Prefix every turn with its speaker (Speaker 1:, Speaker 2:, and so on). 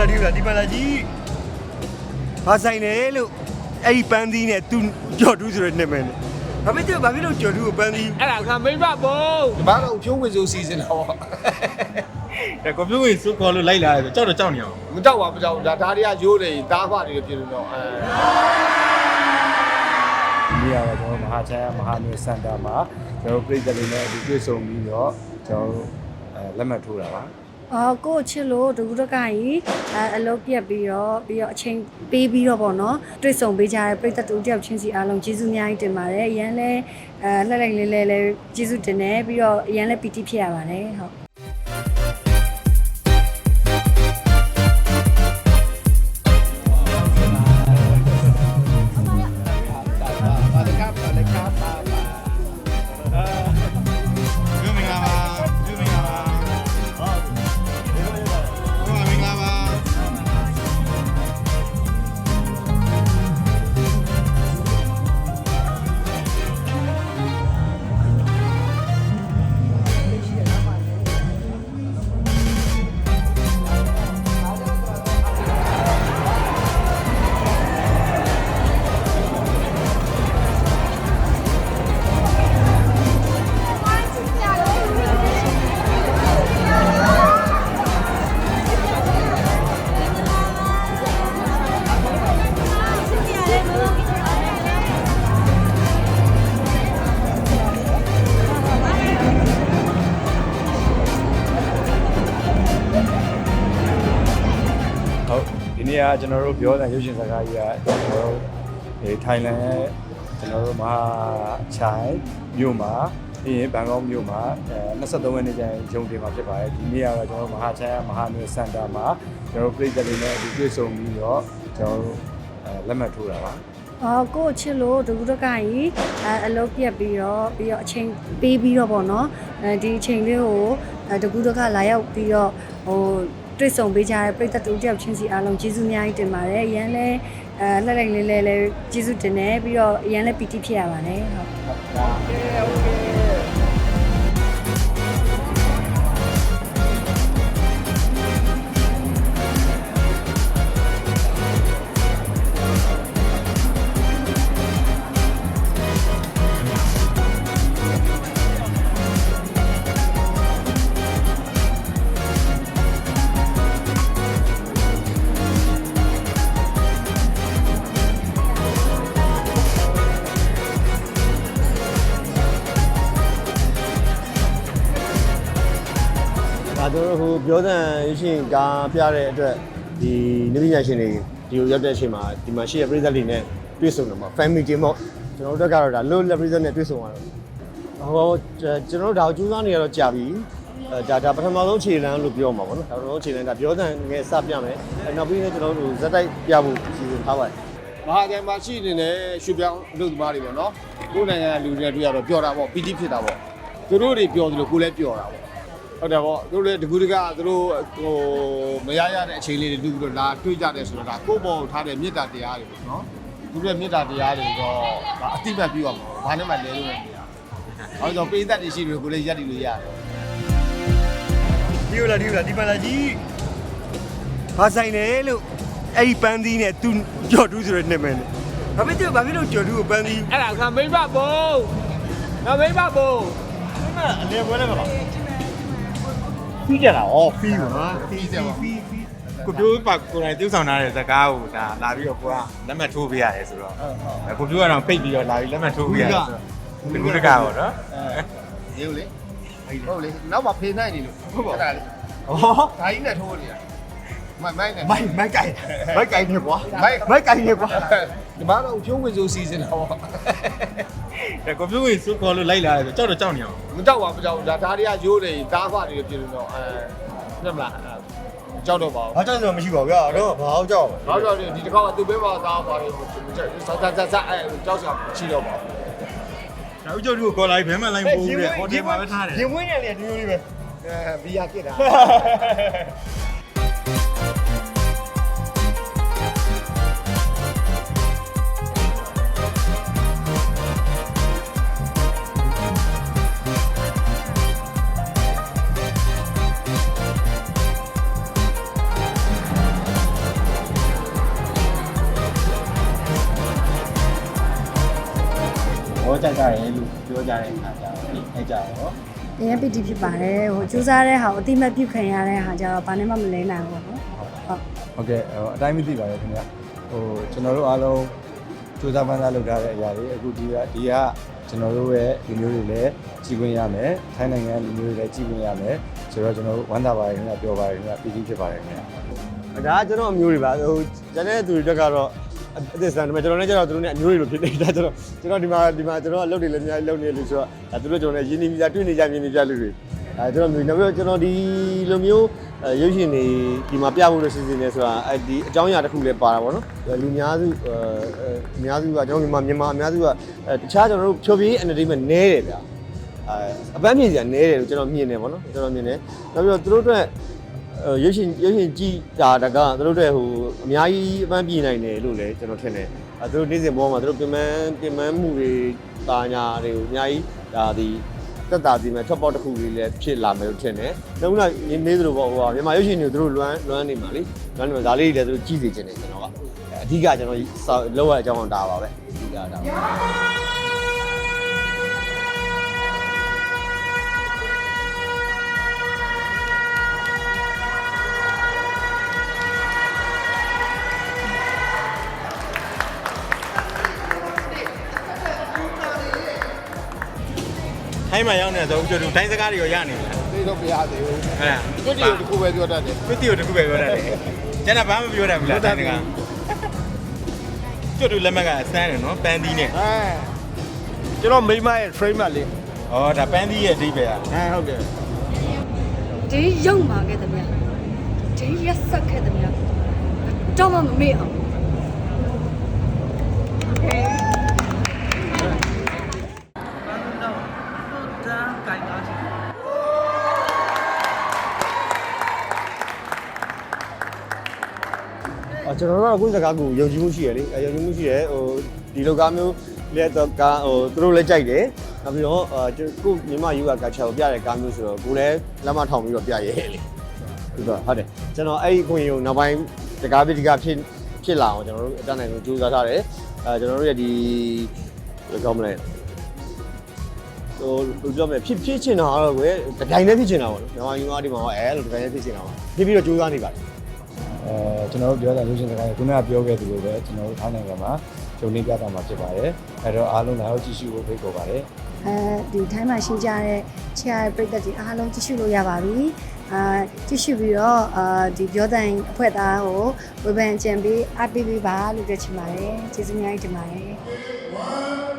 Speaker 1: လာဒီလာဒီမလာကြီးဘာဆိုင်လဲလို့အဲ့ဒီပန်းသီးနဲ့သူကြော်တူးဆိုတဲ့နာမည်နဲ့ဘာဖြစ်လို့ဘာဖြစ်လို့ကြော်တူးကိုပန်းသီး
Speaker 2: အဲ့ဒါကမိမဘုံ
Speaker 3: ဒီမှာတော့ဖြိုးဝင်စိုးစီစဉ်တာပေါ့
Speaker 4: ဒါကွန်ပျူတာကြီးစုခေါ်လို့လိုက်လာတယ်ကြောက်တော့ကြောက်နေအောင်
Speaker 3: မကြောက်ပါမကြောက်ဘူးဒါဒါတွေကရိုးနေတားခွာတွေဖြစ်လို့တော့အဲ
Speaker 5: ဒီနေရာကကျွန်တော်မဟာချမ်းမဟာမျိုးစင်တာမှာကျွန်တော်ပြည်သက်တွေနဲ့အတူတွေ့ဆုံပြီးတော့ကျွန်တော်အဲလက်မှတ်ထိုးတာပါ
Speaker 6: အော်ကိုယ့်ချစ်လို့တကူတကကြီးအဲအလုပ်ပြက်ပြီးတော့ပြီးတော့အချိန်ပေးပြီးတော့ပေါ့နော်တွေ့ဆုံပေးကြတဲ့ပြည်သက်တူတယောက်ချင်းစီအားလုံးကျေးဇူးအများကြီးတင်ပါတယ်အရန်လဲအဲလှက်လိုက်လေးလေးလေးကျေးဇူးတင်တယ်ပြီးတော့အရန်လဲပီတိဖြစ်ရပါတယ်ဟုတ်
Speaker 5: ကကျွန်တော်တို့ပြောတဲ့ရုပ်ရှင်စကားကြီးကကျွန်တော်တို့ဒီထိုင်းလန်ရဲ့ကျွန်တော်တို့မဟာချိုင်မြို့မှာပြီးရင်ဘန်ကောက်မြို့မှာအဲ23ရက်နေ့ကျရင်ဂျုံတင်မှာဖြစ်ပါတယ်ဒီနေ့ကတော့ကျွန်တော်တို့မဟာချိုင်မဟာမျိုးစင်တာမှာကျွန်တော်တို့ပြည်သက်တွေနဲ့အတူတွေ့ဆုံပြီးတော့ကျွန်တော်တို့အဲလက်မှတ်ထိုးတာပါ
Speaker 6: အော်ကိုယ့်ချစ်လို့တကူတကကြီးအဲအလုပ်ပြက်ပြီးတော့ပြီးတော့အချိန်ပေးပြီးတော့ပေါ့နော်အဲဒီအချိန်လေးကိုအဲတကူတကလာရောက်ပြီးတော့ဟို တွေ့ဆုံပေးကြတဲ့ပြည်သက်တူတယောက်ချင်းစီအားလုံးကျေးဇူးအများကြီးတင်ပါတယ်အရန်လဲအဲလှက်လိုက်လေးလေးလေးကျေးဇူးတင်တယ်ပြီးတော့အရန်လဲပီတိဖြစ်ရပါတယ်ဟုတ်
Speaker 1: ဒါတို့ ဟိုပြောတဲ့ရရှင်ကားပြတဲ့အတွက်ဒီနိပညာရှင်တွေဒီကိုရောက်တဲ့အချိန်မှာဒီမှာရှိတဲ့ပြည်သက်တွေနဲ့တွေ့ဆုံတော့မှာ family team ပေါ့ကျွန်တော်တို့ကတော့ဒါလို့လက်ပြည်သက်နဲ့တွေ့ဆုံရတော့ဟောကျွန်တော်တို့ဒါကိုကြိုးစားနေရတော့ကြာပြီအဲဒါဒါပထမဆုံးခြေလမ်းလို့ပြောမှာပေါ့နော်ဒါပထမဆုံးခြေလမ်းဒါပြောတဲ့ငယ်စပြမယ်အဲနောက်ပြီးတော့ကျွန်တော်တို့ဇက်တိုက်ပြဖို့စီစဉ်ထားပါတယ်
Speaker 3: မဟာကျန်မှာရှိနေတဲ့ရွှေပြောင်းလူသမားတွေပေါ့နော်ကိုယ်နိုင်ငံလူတွေတွေ့ရတော့ပျော်တာပေါ့ပီတိဖြစ်တာပေါ့သူတို့တွေပျော်တယ်လို့ကိုယ်လည်းပျော်တာပေါ့ ဟုတ်တယ်ပေါ့သူတို့လည်းတကူတကသူတို့ဟိုမရရတဲ့အချိန်လေးတွေလူပြီးတော့လာတွေ့ကြတယ်ဆိုတော့ဒါကိုယ့်ဘောကိုထားတဲ့မေတ္တာတရားတွေပေါ့နော်သူတို့ရဲ့မေတ္တာတရားတွေတော့ဒါအတိမတ်ပြုရမှာပေါ့ဘာနဲ့မှလဲလို့မရဘူး။အဲဒါပိသက်တွေရှိတယ်ကိုလည်းရက်တည်လို့ရတယ်
Speaker 1: ဒီလာဒီလာဒီမလာကြီးဘာဆိုင်လဲလို့အဲ့ဒီပန်းသီးနဲ့သူကြော်တူးဆိုတဲ့နာမည်နဲ့ဘာဖြစ်လို့ဘာဖြစ်လို့ကြော်တူးကိုပန်းသီး
Speaker 2: အဲ့ဒါကမိမဘုံကမိမဘုံ
Speaker 4: အလဲပွဲလဲမလား
Speaker 1: ပြီးကြတာဩပြီးပါ။
Speaker 3: ပြီးတယ်ပေါ့
Speaker 4: ကွန်ပျူတာကိုယ်တိုင်ပြုဆောင်ထားတဲ့ဇကားကိုဒါလာပြီးတော့ကိုကလက်မှတ်ထိုးပေးရတယ်ဆိုတော့ကွန်ပျူတာတော့ပိတ်ပြီးတော့လာပြီးလက်မှတ်ထိုးပေးရတယ်ဆိုတော့ဒီကုတကပေါ့နော်။
Speaker 3: ရေဦးလေ။ဟုတ်လေ။နောက်မှဖေးနိုင်နေလို့ဟုတ်ပါအဲ့ဒါလေ
Speaker 1: ဩ။
Speaker 3: ဒါကြီးနဲ့ထိုးနေတာ။မိုက်မိုက်နဲ့
Speaker 1: မိုက်မိုက်ကြိုင်မိုက်ကြိုင်နေကွာ
Speaker 3: မိုက်
Speaker 1: မိုက်ကြိုင်နေကွာ
Speaker 3: ဒီမှာတော့ဖြိုးဝင်စိုးစီစဉ်တာပေါ့
Speaker 4: ဒါကွန်ပျူတာကြီးစုခေါ်လို့လိုက်လာတယ်ကြောက်တော့ကြောက်နေအောင်
Speaker 3: မကြောက်ပါမကြောက်ဘူးဒါဒါတွေကရိုးနေတားခွာတွေဖြစ်လို့တော့အဲဟုတ်မလားကြောက်တော့ပါဘူး
Speaker 1: ဘာကြောင့်ဆိုမရှိပါဘူးဗျာတော့ဘာအောင်ကြောက်
Speaker 3: ဘာကြောက်လဲဒီတစ်ခါကသူ့ဘဲမှာတားခွာတွေဆက်ဆက်ဆက်ဆက်အဲကြောက်စရာရှိတော့ပါဘူး
Speaker 4: ဒါဥကျုပ်တို့ကိုခေါ်လာပြီးဘဲမှန်လိုက်ပို့ပြီးတဲ့ဟိုတယ်မှာပဲထားတယ်
Speaker 1: ရင်ဝင်းရလေဒီလိုလေးပဲ
Speaker 3: အဲဘီယာကစ်တာ
Speaker 2: တဲ့အခါကျတော့လေအဲ့ကြတော့
Speaker 6: အရင်ပီတီဖြစ်ပါတယ်ဟိုစူးစမ်းတဲ့ဟာကိုအတိမတ်ပြုတ်ခံရတဲ့ဟာကျတော့ဘာနဲ့မှမလဲနိုင်ဘူးပေါ့နော်ဟုတ်
Speaker 5: ဟုတ်ကဲ့ဟိုအတိုင်းမသိပါဘူးခင်ဗျဟိုကျွန်တော်တို့အားလုံးစူးစမ်းပန်းစားလုပ်ထားတဲ့အရာတွေအခုဒီကဒီကကျွန်တော်တို့ရဲ့လူမျိုးတွေလည်းကြည်ခွင့်ရမယ်ထိုင်းနိုင်ငံလူမျိုးတွေလည်းကြည်ခွင့်ရမယ်ဆိုတော့ကျွန်တော်တို့ဝမ်းသာပါတယ်ခင်ဗျပြောပါတယ်ခင်ဗျပီတိဖြစ်ပါတယ်ခင်ဗျ
Speaker 1: ဒါကကျွန်တော်အမျိုးတွေပါဟိုကျန်တဲ့သူတွေတက်ကတော့ အသစ်စံတယ်ကျွန်တော်လည်းကျတော့သူတို့နဲ့အမျိုးတွေလိုဖြစ်နေတာကျွန်တော်ကျွန်တော်ဒီမှာဒီမှာကျွန်တော်အလုပ်တွေလည်းအများကြီးလုပ်နေလို့ဆိုတော့ဒါသူတို့ကျွန်တော်လည်းရင်းနှီးပြီးသားတွေ့နေကြမြင်နေကြလူတွေအဲကျွန်တော်မျိုးနောက်ပြီးတော့ကျွန်တော်ဒီလိုမျိုးရုပ်ရှင်တွေဒီမှာပြဖို့လို့စီစဉ်နေဆိုတာအဲဒီအကြောင်းအရာတစ်ခုလည်းပါတာပေါ့နော်လူများစုအဲအများစုကကျွန်တော်မြန်မာမြန်မာအများစုကအဲတခြားကျွန်တော်တို့ဖြိုပြေး entertainment နဲတယ်ဗျာအဲအပန်းမြင်စရာနဲတယ်လို့ကျွန်တော်မြင်တယ်ပေါ့နော်ကျွန်တော်မြင်တယ်နောက်ပြီးတော့သူတို့အတွက်အဲ ရုပ်ရှင်ရုပ်ရှင်ကြည့်တာတကသူတို့တွေဟိုအများကြီးအပန်းပြေနိုင်တယ်လို့လည်းကျွန်တော်ထင်တယ်အဲသူတို့နေ့စဉ်ဘောမှာသူတို့ပြင်ပန်းပြင်ပန်းမှုတွေတာညာတွေကိုအများကြီးဒါဒီတက်တာစီမဲ့ထွက်ပေါက်တစ်ခုလေးလည်းဖြစ်လာမယ်လို့ထင်တယ်။နောက်နောက်မေးသလိုပေါ့ဟိုဟာမြန်မာရုပ်ရှင်တွေသူတို့လွမ်းလွမ်းနေမှာလေ။လွမ်းနေမှာဒါလေးတွေလည်းသူတို့ကြည့်စေချင်တယ်ကျွန်တော်ကအဓိကကျွန်တော်လောက်ရအကြောင်းဒါပါပဲအဓိကဒါပါ
Speaker 4: င်းမှာရောက်နေဆိုဦးကျော်သူထိုင်းစကားတွေရောရနေလား
Speaker 3: သိတော့မရသေးဘူး
Speaker 4: ဟုတ်လား
Speaker 3: ကိုကြည့်ကိုပဲပြောတတ်တယ်
Speaker 4: သူတီကိုတခုပဲပြောတတ်တယ်ကျန်တာဘာမှမပြောတတ်ဘူးလားထိုင်းစကားကျော်သူလက်မကအစမ်းတယ်နော်ပန်းသီးနဲ့
Speaker 3: ဟဲကျွန်တော်မိမရဲ့ frame မလေး
Speaker 4: ဩဒါပန်းသီးရဲ့အဓိပ္ပာယ်อ่ะ
Speaker 3: ဟဲဟုတ်တယ်
Speaker 6: ဒီရုပ်မာခဲ့တဲ့မြတ်ဒီရက်ဆက်ခဲ့တဲ့မြတ်တော့မမေ့အောင်
Speaker 1: အော် ကျွန်တော်တို့ကကိုယ့်စကားကိုယုံကြည်မှုရှိရလေအဲယုံကြည်မှုရှိတယ်ဟိုဒီလိုကားမျိုးလက်တော့ကားဟိုသူတို့လည်းကြိုက်တယ်နောက်ပြီးတော့အာကိုမြန်မာယူကကာချာကိုပြတဲ့ကားမျိုးဆိုတော့ကိုလည်းလက်မထောင်ပြီးတော့ပြရဲလေဟုတ်တော့ဟုတ်တယ်ကျွန်တော်အဲ့ဒီခွင့်ရုံနောက်ပိုင်းတကားပိတကာဖြစ်ဖြစ်လာအောင်ကျွန်တော်တို့အတတ်နိုင်ဆုံးကြိုးစားထားတယ်အဲကျွန်တော်တို့ရဲ့ဒီဘယ်လိုကောင်းမလဲဟိုဘယ်လိုပြောမလဲဖြစ်ဖြစ်ချင်တာတော့ကွယ်တတိုင်းနဲ့ဖြစ်ချင်တာပေါ့နော်မြန်မာယူကဒီမှာအဲလိုတတိုင်းနဲ့ဖြစ်ချင်တာပါဖြစ်ပြီးတော့ကြိုးစားနေပါတယ်
Speaker 5: အဲကျွန်တော်တို့ပြောတာရုပ်ရှင်စကားကိုခုနကပြောခဲ့သလိုပဲကျွန်တော်တို့ထိုင်းနိုင်ငံမှာဂျုံနေပြတာမှာဖြစ်ပါတယ်အဲ့တော့အားလုံးလာရောက်ကြည့်ရှုဖို့ဖိတ်ခေါ်ပါတယ်
Speaker 6: အဲဒီထိုင်းမှာရှိကြတဲ့ချာပရိသတ်တွေအားလုံးကြည့်ရှုလို့ရပါပြီအာကြည့်ရှုပြီးတော့အာဒီပြောတဲ့အဖွဲ့သားကိုဝေဖန်ကြံပြီးအားပေးပေးပါလို့ပြောချင်ပါတယ်ကျေးဇူးများကြီးတင်ပါတယ်